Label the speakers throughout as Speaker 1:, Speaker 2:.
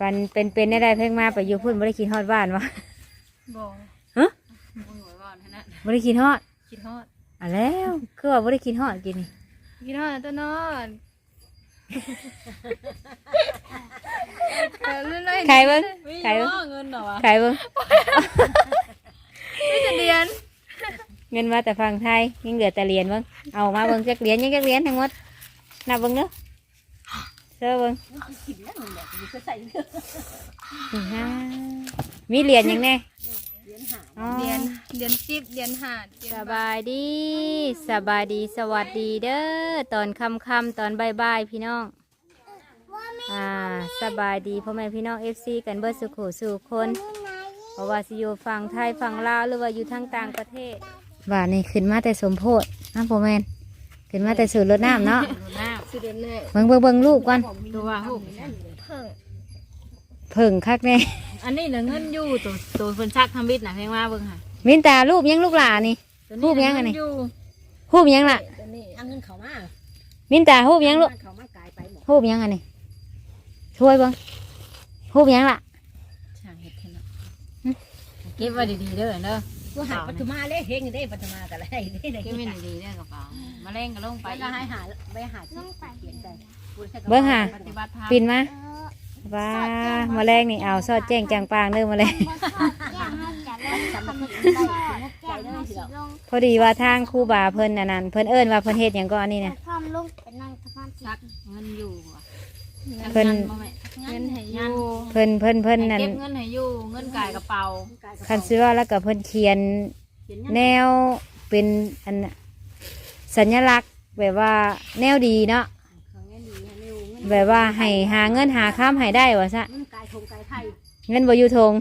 Speaker 1: ปันเป็นเป็นได้ได้เพิ่งมาไปอยู่พุ่นบ่ได้กินฮอดบ้านวะ
Speaker 2: บ่
Speaker 1: ฮะ
Speaker 2: บ่หวยว่าเท่านั้น
Speaker 1: บ่ได้กินฮอด
Speaker 2: คิดฮอด
Speaker 1: อะแล้วคือว่าบ่ได้กินฮอดกินนี่
Speaker 2: คิดฮอดตัวนอนเออเรื่อยๆ
Speaker 1: ใครเบิ่ง
Speaker 2: มี
Speaker 1: ใครเบิ่ง
Speaker 2: เงินเหรอวะ
Speaker 1: ใครเบิ่ง
Speaker 2: ไม่จะเรียน
Speaker 1: เงินมาแต่ฝั่งไทยยังเหลือแต่เหรียญเบิ่งเอามาเบิ่งจักเหรียญยังจักเหรียญทั้งหมดนับเบิ่งเด้อ เสื้อเบิ่ง
Speaker 3: กินแล้วมันแบบมีก็ใส่เลือด
Speaker 1: อื้อหือมีเหรียญหยังแน่
Speaker 3: เลี้ยงหา
Speaker 1: อ๋อ
Speaker 2: เรียนเรียนสิบเรียนหาดเรียน
Speaker 1: สบายดี สบายดีสวัสดีเด้อตอนค่ำค่ำๆตอนบ่ายบายๆพี่น้อง อ่าสบายดีพ่อแม่พี่น้องเอฟซีกันเบิดสุขสู่คนเพราะว่าสิอยู่ฝั่งไทยฝั่งลาวหรือว่าอยู่ทางต่างประเทศว่านี่ขึ้นมาแต่สมโพธน้ำพ่อแม่นขึ้นมาแต่สูตรรดน้ำเนาะ
Speaker 2: สิเรียนแน่
Speaker 1: เบิ่งเบิ่งเบิ่งรูปก่อน
Speaker 2: ตัวว่าฮู้
Speaker 3: เพิ่ง
Speaker 1: เพิ่งคักแน่
Speaker 2: อันนี้เหลือเงินอยู่ตัวตัวเพิ่นชักทำบิดน่ะเพียงว่าเบิ่งค่ะ
Speaker 1: มินตารูปยังลูกหลานี่
Speaker 2: ตัว
Speaker 1: ฮู้ยังอันนี้
Speaker 2: เหลืเอยู่
Speaker 1: รูปยังล่ะ
Speaker 3: ตัวนี้เอาเงินเขามา
Speaker 1: มินตารูปยังลูก
Speaker 3: เขามากายไปหมด
Speaker 1: รูปยังอันนี้ช่วยเบิ่งรูปยังล่ะ
Speaker 2: ช่างเฮ็ดแค่นั้นเก็บไว้ดีๆเด้อเด้อ
Speaker 3: กูหาปัทมาเลยเฮงได้ปัทมาแต่ละไอ้ได้ได้
Speaker 2: เก็บไว้ดีๆเด้อกระเป๋ามาเล่งก็ลงไป
Speaker 3: ไปก็ให้หาไปหาที่เขียนใจ
Speaker 1: เบิ่งหา
Speaker 2: ปฏิบัติธรรม
Speaker 1: ปินมาว้ามาแรงนี่เอาซอดแจ้งจางปางเด้อมาเลย
Speaker 3: สำนึกได้ใจได้สิเรา
Speaker 1: พอดีว่าทางครูบาเพิ่นน่ะนั่นเพิ่นเอิ้นว่าเพิ่นเฮ็ดหยังก็อันนี้นะ
Speaker 4: ความลงเป็นนั่งสะพาน
Speaker 2: ชักเงินอยู่ว่ะ
Speaker 1: เพิ่น
Speaker 2: เงินให้อยู่
Speaker 1: เพิ่นเพิ่นเพิ่นนั่น
Speaker 2: เก็บเงินให้อยู่เงินกายกระเป๋า
Speaker 1: คันซื้อว่าแล้วก็เพิ่นเขียนแนวเป็นอันน่ะสัญลักษณ์แบบว่าแนวดีเนาะแบบว่าให้หาเงินหาค้ำให้ได้ว่าซะ
Speaker 3: เงินกายทงกายไทย
Speaker 1: เงินบ่อยู่ทง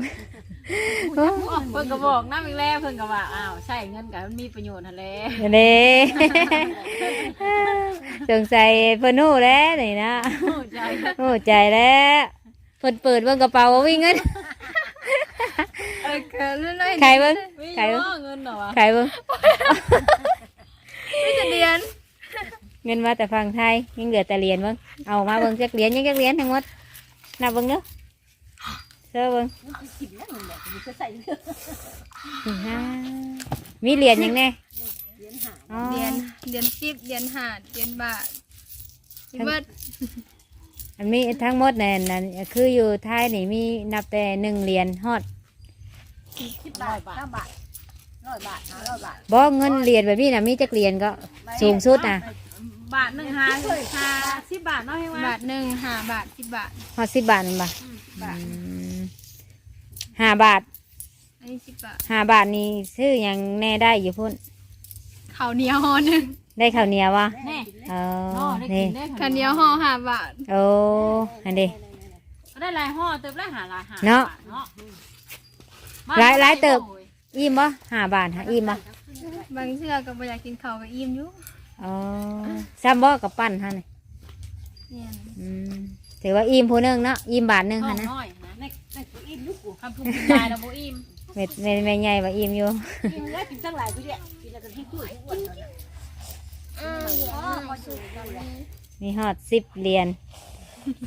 Speaker 2: เพิ่นก็บอกน้ำอีกแล้วเพิ่นก็ว่าอ้าวใช่เงินกันมันมีประโยชน์นั่นแหละ
Speaker 1: เด้ สงสัยเพิ่นฮู้แล้วนี่นะ
Speaker 2: เข้าใจ
Speaker 1: โอ้ใจแล้วเปิดเปิดเบิ่งกระเป๋าว่าวิ่งเงิน
Speaker 2: เออเกินเรื่อยๆ
Speaker 1: ใครเบิ่ง
Speaker 2: มี
Speaker 1: ใครเบิ่ง
Speaker 2: เงินเหรอวะ
Speaker 1: ใครเบิ่ง
Speaker 2: ไม่จะเรียน
Speaker 1: เงินมาแต่ฝั่งไทยยังเหลือแต่เหรียญเบิ่งเอามาเบิ่งจักเหรียญยังจักเหรียญทั้งหมดนับเบิ่งเด้อเสื้อเบิ่ง
Speaker 3: กินแล้วมันแบบมีก็ใส่เลือด
Speaker 1: สี่ห้ามีเหรียญหยังแน่
Speaker 3: เลี้ยงหา
Speaker 1: อ๋อ
Speaker 2: เรียนเรียนสิบเรียนหาดเรียนบาทสิเบิด
Speaker 1: อันมีทั้งหมดนั่นนั่นคืออยู่ไทยนี่มีนับแต่หนึ่งเหรียญฮอด
Speaker 3: สิบบาทห้าบาทร้อยบาทห้าร้อยบาท
Speaker 1: บ่เงินเหรียญแบบนี้น่ะมีจักเหรียญก็สูงสุดน่ะ
Speaker 2: บาทหนึ่งห้าห้าสิบบาทเนาะให้ว่า
Speaker 4: บาทหนึ่งห้าบาทสิบบาท
Speaker 1: ฮอดสิบบาทนั่นบ่อืมห้าบาท
Speaker 4: อันนี้สิบบาท
Speaker 1: ห้าบาทนี่ซื้อหยังแน่ได้อยู่พุ่น
Speaker 4: ข้าวเหนียวห่อหนึ่ง
Speaker 1: ได้ข้าวเหนียววะ
Speaker 2: แน่
Speaker 1: เอ
Speaker 2: ห่อ
Speaker 1: อ
Speaker 2: ได้
Speaker 1: นี่
Speaker 2: กินได้
Speaker 4: ข้าวเหนียวห่อห้าบาท
Speaker 1: โอ้อันนี้
Speaker 2: ได้หลายห่อเติบได้หาหลายหา
Speaker 1: เนาะ
Speaker 2: เนาะ
Speaker 1: หลายหลายเติบ อิ่มบ่ห้าบาทฮะอิ่มบ่
Speaker 4: บางเชื่อก็บ่อยากกินข้าวก็อิ่มอยู่
Speaker 1: อ๋อซ้ำบ่กับปั้นฮะนี่
Speaker 4: เนี่ย
Speaker 1: อืมถือว่าอิ่มผู้หนึงเนาะอิ่มบาทหนึง
Speaker 2: ห่อ
Speaker 1: ฮะนะ
Speaker 2: น้อยนะ
Speaker 3: ในในตัวอิ่มลูกกู
Speaker 2: คำพูดกินได้แล้วโบอิ่ม
Speaker 1: เม็ดเม็ดแม่ใหญ่ว่าอิ่มอยู่
Speaker 3: กินแล้วกินตั้งหลายกูเนี่ย กินแล้วก็ที่ตู้อ้วน
Speaker 4: อ้าวอ๋อมาสุก
Speaker 1: มีฮอดสิบเหรียญ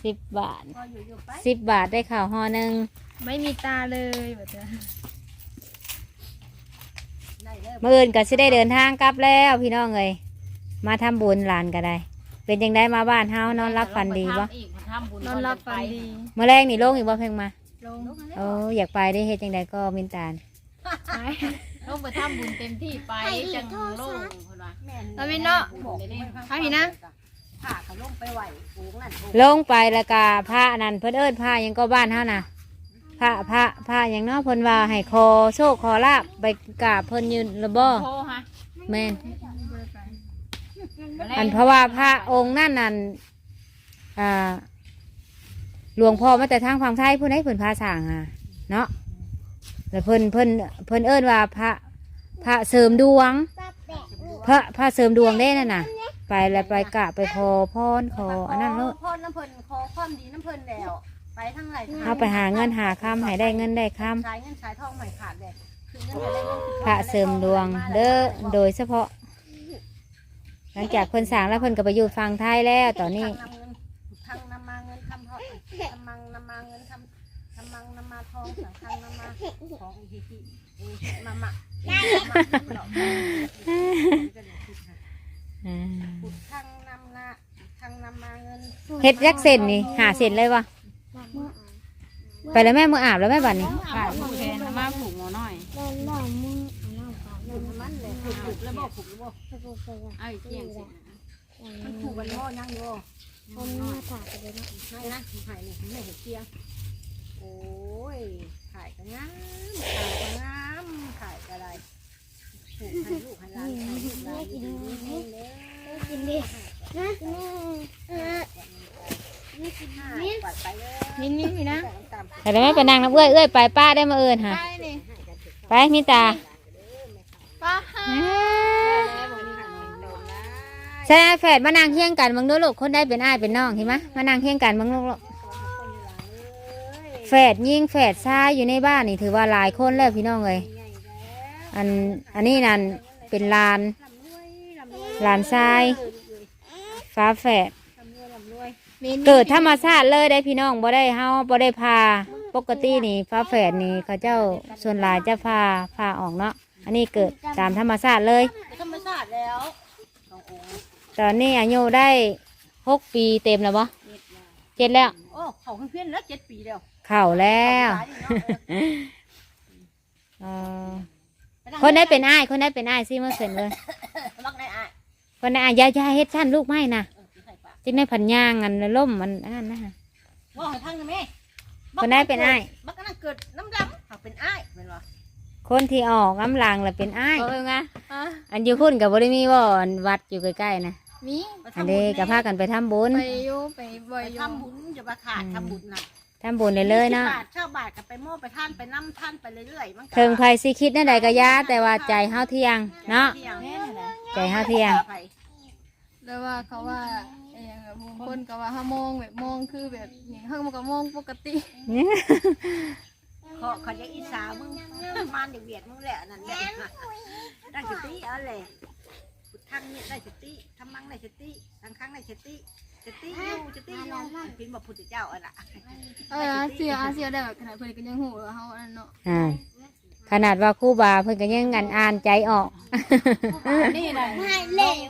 Speaker 1: สิบบาท
Speaker 3: พออยู่อยู่ไป
Speaker 1: สิบบาทได้ข้าวห่อหนึง
Speaker 4: ไม่มีตาเลยแบบนี้
Speaker 3: ได้เลย
Speaker 1: มื่ออื่นก็สิได้เดินทางกลับแล้วพี่น้องเอ้ยมาทำบุญหลานก็ได้ เป็นยังได้มาบ้านเฮานอนรับฝันดีบ่
Speaker 4: นอนรับฝันดี
Speaker 1: เมื่อแรกนี่ลงอีกบ่เพิ่งมา
Speaker 4: ลง
Speaker 1: โอ้อยากไปได้เฮ็ดจังไดก็มินตาล
Speaker 4: ไป
Speaker 2: ลงไปทำบุญเต็มที่ไปจังโลงคนว่า
Speaker 3: แม่
Speaker 4: แล้วพี่เนาะ
Speaker 3: บอก
Speaker 4: เอาพี่นะ
Speaker 3: ผ่าเขาลงไปไหวปูงนั่น
Speaker 1: ลงไปแล้วก็พระนั่นเพิ่นเอิ้นพระหยังก็บ้านเฮาน่ะพระพระพระหยังเนาะเพิ่นว่าให้คอโชคคอลาบไปกราบเพิ่นอยู่ละบ่
Speaker 2: โทรฮะ
Speaker 1: แม่น
Speaker 2: มาแล้
Speaker 1: อันเพราะว่าพระองค์นั่นนั่นอ่าหลวงพ่อมาแต่ทางฝั่งไทยเพิ่นให้เพิ่นพาสร้างอะเนาะ แล้วเพิ่นเพิ่นเพิ่นเอิ้นว่าพระพระเสริมดวง พระพระเสริมดวงได้นั่นน่ะ ไปแล้วไปกราบไปขอพรขออันนั้นเนาะ
Speaker 3: พ่อน้ำเพลินขอความดีน้ำเพลินแล้ว ไปทั้งไหลทาง
Speaker 1: เอาไปหาเงินหาคำให้ได้เงินได้ค
Speaker 3: ใช้เงินใช้ทองใหม่ขาดเลยคือเงินอะไรเงินคือำ
Speaker 1: พระเสริมดวงเด้อโดยเฉพาะ หลังจากเพิ่นสร้างแล้วเพิ่นก็ไปอยู่ฝั่งไทยแล้วตอนนี้
Speaker 3: ทางนำเงินทางนำมาเงินทำเพราะทำมังนำมาเงินทำทำมังนำมาทองสังฆังนำมาของอีกทีเอ มามามาหลอกก็เดี๋ยวคิดค่ะ
Speaker 1: อ่า
Speaker 3: ขุดทางนำนาทางนำมาเงิน
Speaker 1: เฮ็ดยักเส้นนี่หาเส้นเลยวะไปแล้วแม่มืออาบแล้วแม่บัดนี้
Speaker 2: ขายผูกแทนมาผูกหมอน้อย
Speaker 3: เงินมันเลยขุดขุดแล้วบอกขุดแล้วบอก
Speaker 2: เอาอีกเที่ยงสิ
Speaker 3: มันผูกกันโง่ยังโง่ให้นะหายนี่ไม่เห็นเตียงโอ้ยขายกันงามขายกันงาม ขายกันอะไรผูกให้ลูกให้หลานให้ลูกหลานดีๆให้เลยกินดินะนี่ปัดไปเลย
Speaker 4: มินมินพี่นะแตา
Speaker 3: ม
Speaker 1: ไปแล้วแม่ไปนั่งน้ำเอื้อยเอื้อยไปป้าได้มาเอิญค่ะ
Speaker 4: ไปนี่
Speaker 1: ไปมิตา
Speaker 4: ป้าฮะ
Speaker 1: ใช่แฝดมานั่งเฮี้ยงกันมึงดูลูกคนได้เป็นอ้ายเป็นน้องเห็นไหมมานั่งเฮี้ยงกันมึงลูกลูกแฝดยิงแฝดซ้ายอยู่ในบ้านนี่ถือว่าหลายคนแล้วพี่น้องเลย อันอันนี้นั่นเป็นลานลานทรายฟ้าแฝด
Speaker 4: มิน
Speaker 1: เกิดธรรมชาติเลยได้พี่น้องบ่ได้เฮาบ่ได้พาปกตินี่ฟ้าแฝดนี่เขาเจ้าส่วนหลายจะพาพาออกเนาะอันนี้เกิดตามธรรมชาติเลย
Speaker 3: ธรรมชาติแล้วน้องโอ้
Speaker 1: ตอนนี้อายุได้หกปีเต็มแล้วบ่เจ็ดแล้ว
Speaker 3: โอ้เขาเพื่อนแล้วเจ็ดปีแล้ว
Speaker 1: เข่าแล้วเออ คนได้เป็นอ้ายคนได้เป็นอ้ายซิเมื่อเสร็จเลย
Speaker 3: มักได้อะ
Speaker 1: คนได้อ้ายอยาอยาเฮ็ดชั้นลูกไม่นะ
Speaker 3: เออใส่ปาก
Speaker 1: จึงได้ผันย่างอันล่มมันอันนั้นนะ
Speaker 3: ว่าให้พังนะแม่
Speaker 1: คนได้เป็นอ้าย
Speaker 3: บักนั่นเกิดน้ำดำหากเป็นอ้ายเป็นวะ
Speaker 1: คนที่ออกกำลังแหละเป็นอ้าย
Speaker 4: เออไงอะ
Speaker 1: อันอยู่พุ่นกับบ่ได้มีว่าอันวัดอยู่ใกล้ๆนะ
Speaker 4: มี
Speaker 1: อันนี้ก็พากันไปทำบุญ
Speaker 4: ไปอยู่ไปบ่อย
Speaker 3: ไป
Speaker 4: อยู่
Speaker 3: ทำบุญจะมาขาดทำบุญน่ะ
Speaker 1: ทำบุญเลยเลยๆเนาะ
Speaker 3: บาทเช่าบาทกับไปโม่ไปท่านไปน้ำท่านไปเรื่อยๆมันก็
Speaker 1: เทิงไผสิคิดนั่นใดก็ยาแต่ว่าใจเฮาเที่ยงเนาะ
Speaker 3: ที่ยง
Speaker 1: ใจเฮาเที่ยง
Speaker 4: แล้วว่าเขาว่าไอ้หยังแบบบางคนก็ว่าห้ามองแบบมองคือแบบอย่างห้ามก็มองปกติ
Speaker 3: เขาเขาจะอิสามึงมันเบียดมึงแหละนั่นแหละได้สติเอาเลยพุทธังเนี่ยได้สติทำมังได้สติทางครั้งได้สติ สติอยู่สติอยู่พินบอกพุทธเจ้าอะนะ
Speaker 4: เอออาเสียอาเสียได้แบบขนาดเพิ่นก็ยังหูว่าเฮาอันนั้นเนาะ
Speaker 1: อ่าขนาดว่าครู่บาเพิ่นก็ยังอันอ่านใจออก
Speaker 2: นี่นะ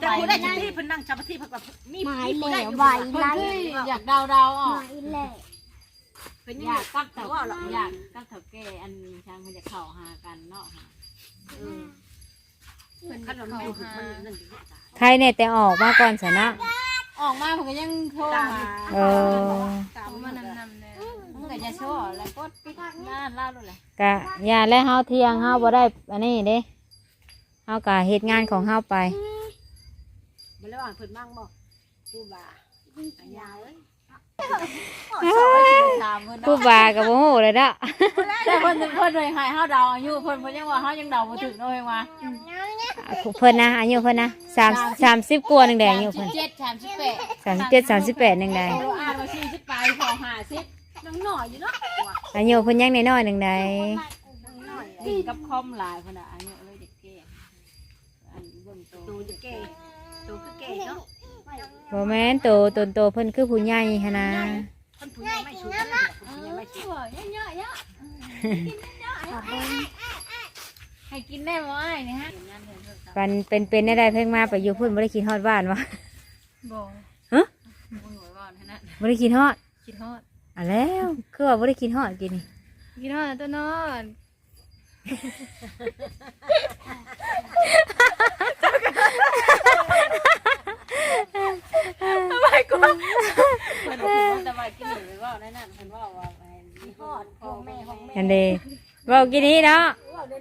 Speaker 3: แต่ผู้ได้สติเพิ่นนั่งสมาธิเพิ่นแบบมีมีผู้ได้อยู่
Speaker 2: เพิ่นคืออยากเดาเดาๆออก
Speaker 3: เพิ่น
Speaker 2: อ
Speaker 3: ยั
Speaker 2: ยางกกับ
Speaker 3: แต่
Speaker 2: เถา
Speaker 3: ว่าหรอก
Speaker 2: อยากกับเถาแก่อันช่างมันจะเข้าหากันเนาะค่ะ
Speaker 4: เพิ่น
Speaker 3: ข
Speaker 4: ก็
Speaker 3: นม
Speaker 4: เข้า
Speaker 3: อยู่
Speaker 4: หา
Speaker 3: มันนั่น
Speaker 1: ใครเนี่ยแต่ออกมาก่อนสนะ
Speaker 2: ออกมาผมก็ยังโทรมา
Speaker 1: เออ
Speaker 3: ตาม
Speaker 4: เอา
Speaker 3: มั
Speaker 4: มานนำนำเลย
Speaker 2: มึงก็จะโชว์แล้วก็ปิดหน้าเล่าด้วยแหละ
Speaker 1: กะอย่าและเฮาเที่ยงเฮาบ่ได้อันนี้เด้เฮากะเฮ็ดงานของเฮาไป
Speaker 3: มันแล้วเพิ่นมั่งบ่ผู้บ่าอันยาวเอ้ย
Speaker 2: ถามเพิ่น
Speaker 1: ครู่
Speaker 2: เนาะ
Speaker 1: บาก็บ่ฮู้เลยเด้อ
Speaker 2: แต่เพิ่นเพิ่นเลยให้เฮาเดาอายุเพิ่นเพิ่นยังว่าเฮายังเดาบ่ถึงเนาะเองว่า
Speaker 1: เพิ่นนะอายุเพิ่นนะ3 30กว่านึงแดงอายุเพิ่น
Speaker 2: 37 38
Speaker 1: 37 38นึงแดง
Speaker 2: เราอ่านว่า40ปลายพอ50
Speaker 3: น้องหน่อยอยู่เนาะ
Speaker 1: อายุเพิ่นยังน้อยๆนึงใด
Speaker 3: น้อย
Speaker 2: ดีกับคอมหลายเพิ่นน่ะอายุเลยเด็กแก่อันเบิ่งโต
Speaker 3: ตูจะเก๋ตูคือเก๋เนาะ
Speaker 1: บ่แม่นโตตนโตเพิ่นคือผู้ใหญ่หันนะ
Speaker 3: คนผู้ใหญ่ไม่ชูคนผู้ใหญ่ไม่ชู
Speaker 2: ให้กินได้บ่อ้ายนี่ฮะ
Speaker 1: ปันเป็นเป็นได้เพิ่งมาไปอยู่พุ่นบ่ได้กินฮอดบ้านวะ
Speaker 4: บ่
Speaker 1: ฮะ
Speaker 2: บ่หน่วยว่าเท่านั้น
Speaker 1: บ่ได้กินฮอด
Speaker 4: คิดฮอด
Speaker 1: อะแล้วคือว่าบ่ได้กินฮอดกินนี่
Speaker 4: คิดฮอดตัวนอน
Speaker 2: เพิ่นบอกว่าแต่ว่ากินหรือว่านั่นนั่นเพิ่นว่าว่าไอ้นี่
Speaker 3: ทอดพ่อแม่ของแม่
Speaker 1: อันเดเว้ากินนี้เนาะอย่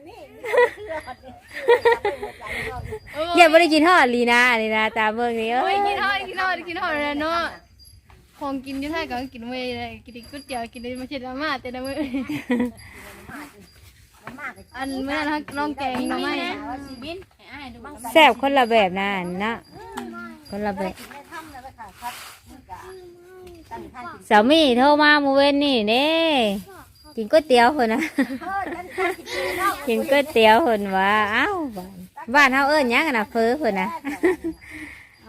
Speaker 1: าบ่ได้กินฮอดลีนาลีนาตามเบิ่งนี่เอ้
Speaker 4: โอ้ย
Speaker 1: ย
Speaker 4: คิดฮอดคิดฮอดคิดฮอดแล้วเนาะของกินอยู่ไทยก็กินเว้ยเลยกินก๋วยเตี๋ยวกินได้ไม่ใช่ดราม่าแต่ละมื้อ
Speaker 3: มาก
Speaker 4: อันเมื่อนั้นน้องแกงหน่อไม้
Speaker 2: ว่าสิบินให้อ้ายดู
Speaker 1: แซ่บคนละแบบนะอันนะคนละแบบ
Speaker 3: ไม่ทำเลยค่ะครับตั้งท่านกิน
Speaker 1: สามีโทรมาเมื่อเว้นนี่เด้ กินก๋วยเตี๋ยวเพิ่นนะ
Speaker 3: เออฉันตั้งกินแล้ว
Speaker 1: กินก๋วยเตี๋ยวเพิ่นว่าเอ้าบ้านบ้านเฮาเอิ้นหยังกันน่ะเฟอเพิ่นน่ะ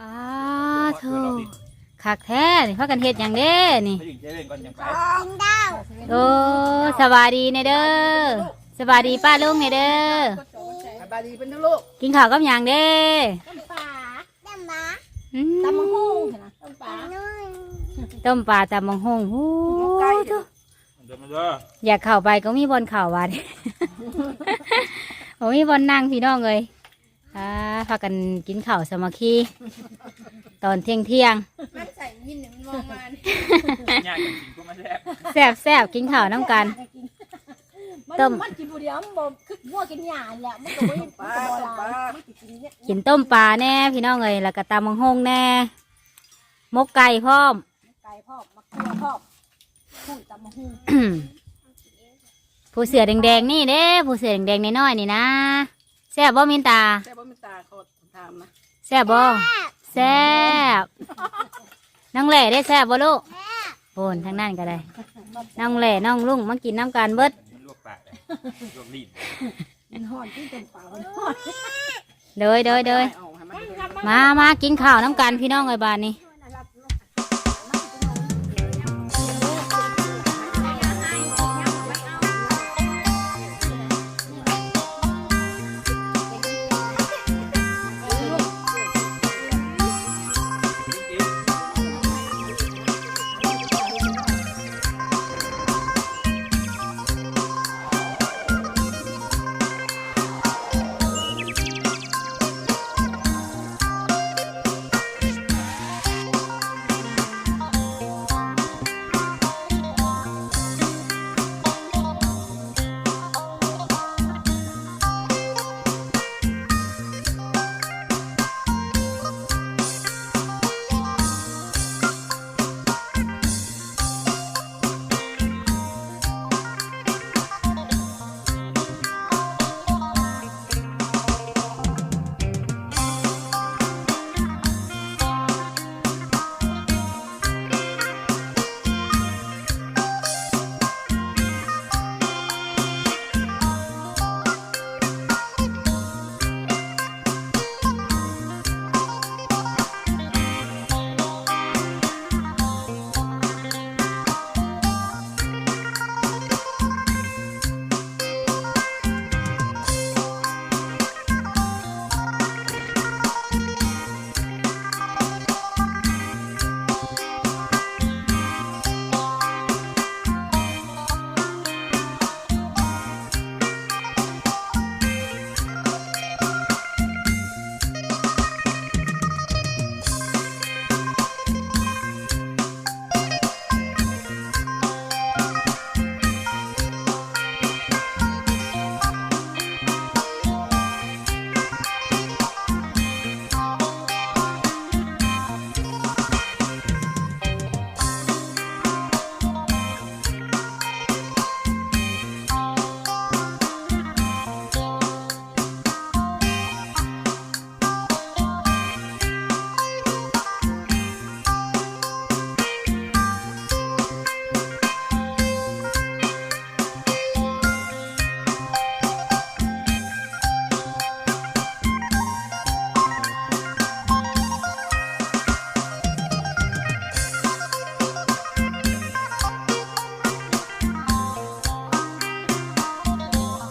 Speaker 1: อ้าโธ่คักแท้นี่พากันเฮ็ดหยังเด้นี่
Speaker 5: ไปถึงเจเว่นก่อนยังไป
Speaker 1: โอ้สบายดีเนเด้อสบายดีป้าลุงเนเด้อ
Speaker 3: สบายดีเป็นลูก
Speaker 1: กินข้าวกับหยังเด้
Speaker 3: ต้มปลา
Speaker 1: อืม
Speaker 3: ตำมะฮุ่งนะต้มปลา
Speaker 1: ต้มปลาตำบังหงหู
Speaker 3: หมกไก่
Speaker 1: ทุ
Speaker 5: เดินมาเด้อ
Speaker 1: อยากเข้าไปก็มีบนเข่าวัดโอ้มีบนนั่งพี่น้องเลยอ่าพากันกินข้าวสามัคคีตอนเที่ยงเที่ยง
Speaker 4: มันใส่ยินเนี่ยมันมองมา
Speaker 5: ยากจริงๆก็มาแซ่บ
Speaker 1: ๆแซ่บแซ่บกินข้าวน้ำกันต้ม
Speaker 3: มันกินบุเดียวมันบ่คืองัวกินหญ้าแหละมันก็บ่มันก็บ่ลายมันสิกินเนี่ย
Speaker 1: กินต้มปลาแน่พี่น้องเลยแล้วก็ตำบังหงแน่หมกไก่พร้อม
Speaker 3: ไก่พ่อมะเขือพ่อม หุ่นตำมะฮุ่ง
Speaker 1: ผู้เสือแดงๆนี่เด้ผู้เสือแดงๆน้อยๆนี่นะแซ่บบ่มินตา
Speaker 3: แต่บ่มีตาเขาถามนะ
Speaker 1: แซ่บบ่แซ่บน้องแหล่ได้แซ่บบ่ลูกโอนทางนั้นก็ได้น้องแหล่น้องลุงมากินน้ำกันเบิด
Speaker 5: มันลวกปากเลยลวกลิ้น
Speaker 3: มันห่อนที่ต้มปลามันห่อน
Speaker 1: เดยเดยเดย
Speaker 3: เอาให้มัน
Speaker 1: มามากินข้าวน้ำกันพี่น้องไอ้บานนี่
Speaker 3: เ